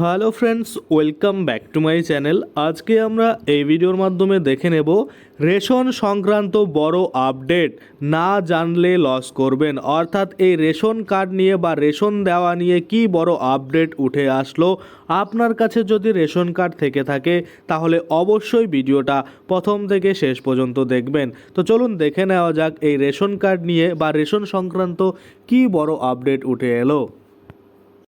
Hello friends, welcome back to my channel. আজকে আমরা এই ভিডিওর মাধ্যমে দেখে নেব রেশন সংক্রান্ত বড় আপডেট না জানলে লস করবেন। অর্থাৎ এই রেশন কার্ড নিয়ে বা রেশন দেওয়া নিয়ে কি বড় আপডেট উঠে আসলো? আপনার কাছে যদি রেশন কার্ড থেকে থাকে, তাহলে অবশ্যই ভিডিওটা প্রথম থেকে শেষ পর্যন্ত দেখবেন। তো চলুন দেখে নেওয়া যাক এই রেশন কার্ড নিয়ে বা রেশন সংক্রান্ত কি বড় আপডেট উঠে এলো।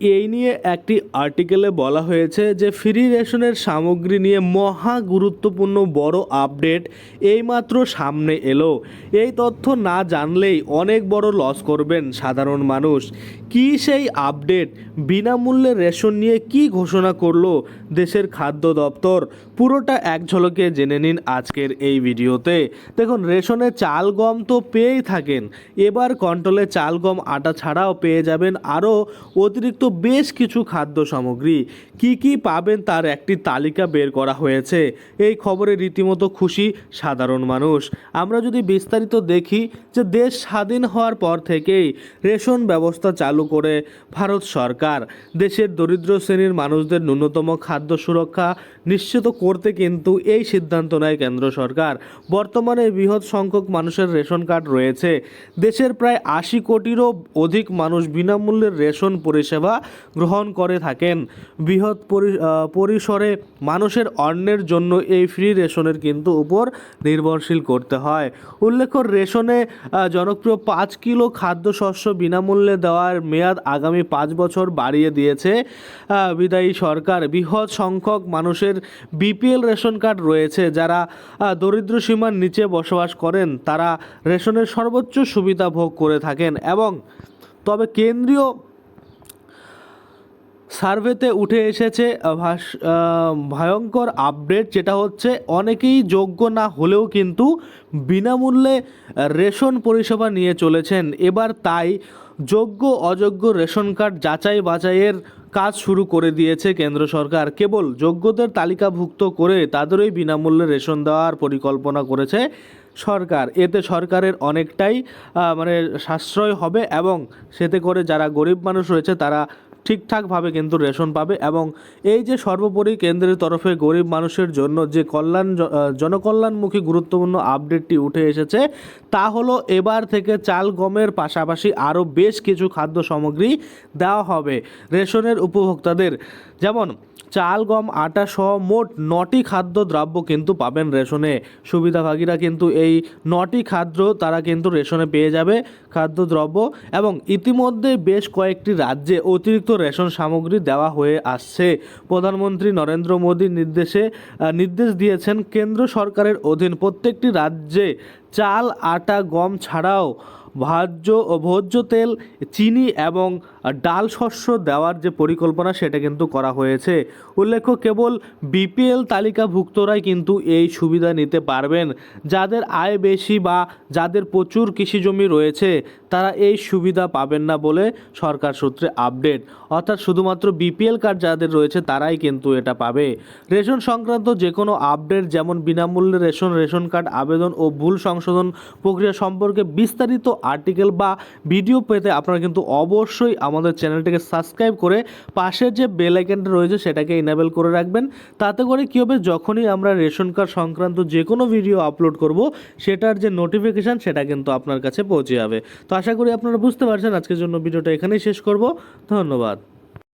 এই নিয়ে একটি আর্টিকেলে বলা হয়েছে যে ফ্রি রেশনের সামগ্রী নিয়ে মহা গুরুত্বপূর্ণ বড় আপডেট এইমাত্র সামনে এলো। এই তথ্য না জানলেই অনেক বড় লস করবেন সাধারণ মানুষ। কি সেই আপডেট? বিনামূল্যে রেশন নিয়ে কি ঘোষণা করল দেশের খাদ্য দপ্তর? পুরোটা এক ঝলকে জেনে নিন আজকের এই ভিডিওতে। দেখুন, রেশনে চাল, গম তো পেয়েই থাকেন। এবার কন্ট্রোলে চাল, গম, আটা ছাড়াও পেয়ে যাবেন আরও অতিরিক্ত বেশ কিছু খাদ্য সামগ্রী। কি কি পাবেন তার একটি তালিকা বের করা হয়েছে। এই খবরে রীতিমতো খুশি সাধারণ মানুষ। আমরা যদি বিস্তারিত দেখি যে দেশ স্বাধীন হওয়ার পর থেকেই রেশন ব্যবস্থা চালু করে ভারত সরকার। দেশের দরিদ্র শ্রেণির মানুষদের ন্যূনতম খাদ্য সুরক্ষা নিশ্চিত করতে কিন্তু এই সিদ্ধান্ত নেয় কেন্দ্র সরকার। বর্তমানে বৃহৎ সংখ্যক মানুষের রেশন কার্ড রয়েছে। দেশের প্রায় আশি কোটিরও অধিক মানুষ বিনামূল্যে রেশন পরিষেবা গ্রহণ করে থাকেন। বৃহৎ পরি- পরিসরে মানুষের অন্নের জন্য এই ফ্রি রেশনের কিন্তু উপর নির্ভরশীল করতে হয়। উল্লেখ্য, রেশনে জনপ্রিয় পাঁচ কিলো খাদ্যশস্য বিনামূল্যে দেওয়ার মেয়াদ আগামী পাঁচ বছর বাড়িয়ে দিয়েছে বিদায়ী সরকার। বৃহৎ সংখ্যক মানুষের বিপিএল রেশন কার্ড রয়েছে যারা দরিদ্র সীমার নিচে বসবাস করেন। তারা রেশনের সর্বোচ্চ সুবিধা ভোগ করে থাকেন এবং তবে কেন্দ্রীয় সার্ভেতে উঠে এসেছে ভয়ঙ্কর আপডেট, যেটা হচ্ছে অনেকেই যোগ্য না হলেও কিন্তু বিনামূল্যে রেশন পরিষেবা নিয়ে চলেছেন। এবার তাই যোগ্য, অযোগ্য রেশন কার্ড যাচাই বাছাইয়ের কাজ শুরু করে দিয়েছে কেন্দ্র সরকার। কেবল যোগ্যদের তালিকাভুক্ত করে তাদেরই বিনামূল্যে রেশন দেওয়ার পরিকল্পনা করেছে সরকার। এতে সরকারের অনেকটাই মানে সাশ্রয় হবে এবং সেতে করে যারা গরিব মানুষ রয়েছে তারা ঠিকঠাকভাবে কিন্তু রেশন পাবে এবং এই যে সর্বোপরি কেন্দ্রের তরফে গরিব মানুষের জন্য যে কল্যাণ জনকল্যাণমুখী গুরুত্বপূর্ণ আপডেটটি উঠে এসেছে, তা হলো এবার থেকে চাল গমের পাশাপাশি আরও বেশ কিছু খাদ্য সামগ্রী দেওয়া হবে রেশনের উপভোক্তাদের। যেমন, চাল, গম, আটা সহ মোট নটি খাদ্য দ্রব্য কিন্তু পাবেন রেশনে। সুবিধাভাগীরা কিন্তু এই নটি খাদ্য তারা কিন্তু রেশনে পেয়ে যাবে খাদ্যদ্রব্য এবং ইতিমধ্যে বেশ কয়েকটি রাজ্যে অতিরিক্ত রেশন সামগ্রী দেওয়া হয়ে আসছে। প্রধানমন্ত্রী নরেন্দ্র মোদীর নির্দেশে নির্দেশ দিয়েছেন কেন্দ্র সরকারের অধীন প্রত্যেকটি রাজ্যে চাল, আটা, গম ছাড়াও ভাজ্য ও ভোজ্য তেল, চিনি এবং ডাল শস্য দেওয়ার যে পরিকল্পনা সেটা কিন্তু করা হয়েছে। উল্লেখ্য, কেবল বিপিএল তালিকাভুক্তরাই কিন্তু এই সুবিধা নিতে পারবেন। যাদের আয় বেশি বা যাদের প্রচুর কৃষি জমি রয়েছে, তারা এই সুবিধা পাবেন না বলে সরকার সূত্রে আপডেট। অর্থাৎ শুধুমাত্র বিপিএল কার্ড যাদের রয়েছে, তারাই কিন্তু এটা পাবে। রেশন সংক্রান্ত যে কোনো আপডেট যেমন বিনামূল্যে রেশন রেশন কার্ড আবেদন ও ভুল সংশোধন প্রক্রিয়া সম্পর্কে বিস্তারিত আর্টিকেল বা ভিডিও পেতে আপনারা কিন্তু অবশ্যই আমাদের চ্যানেলটিকে সাবস্ক্রাইব করে পাশের যে বেল আইকনটা রয়েছে সেটাকে ইনেবল করে রাখবেন। তাতে করে কী হবে, যখনই আমরা রেশন কার্ড সংক্রান্ত যে কোনো ভিডিও আপলোড করব, সেটার যে নোটিফিকেশান সেটা কিন্তু আপনার কাছে পৌঁছে যাবে। তো আশা করি আপনারা বুঝতে পারছেন, আজকের জন্য ভিডিওটা এখানেই শেষ করব। ধন্যবাদ।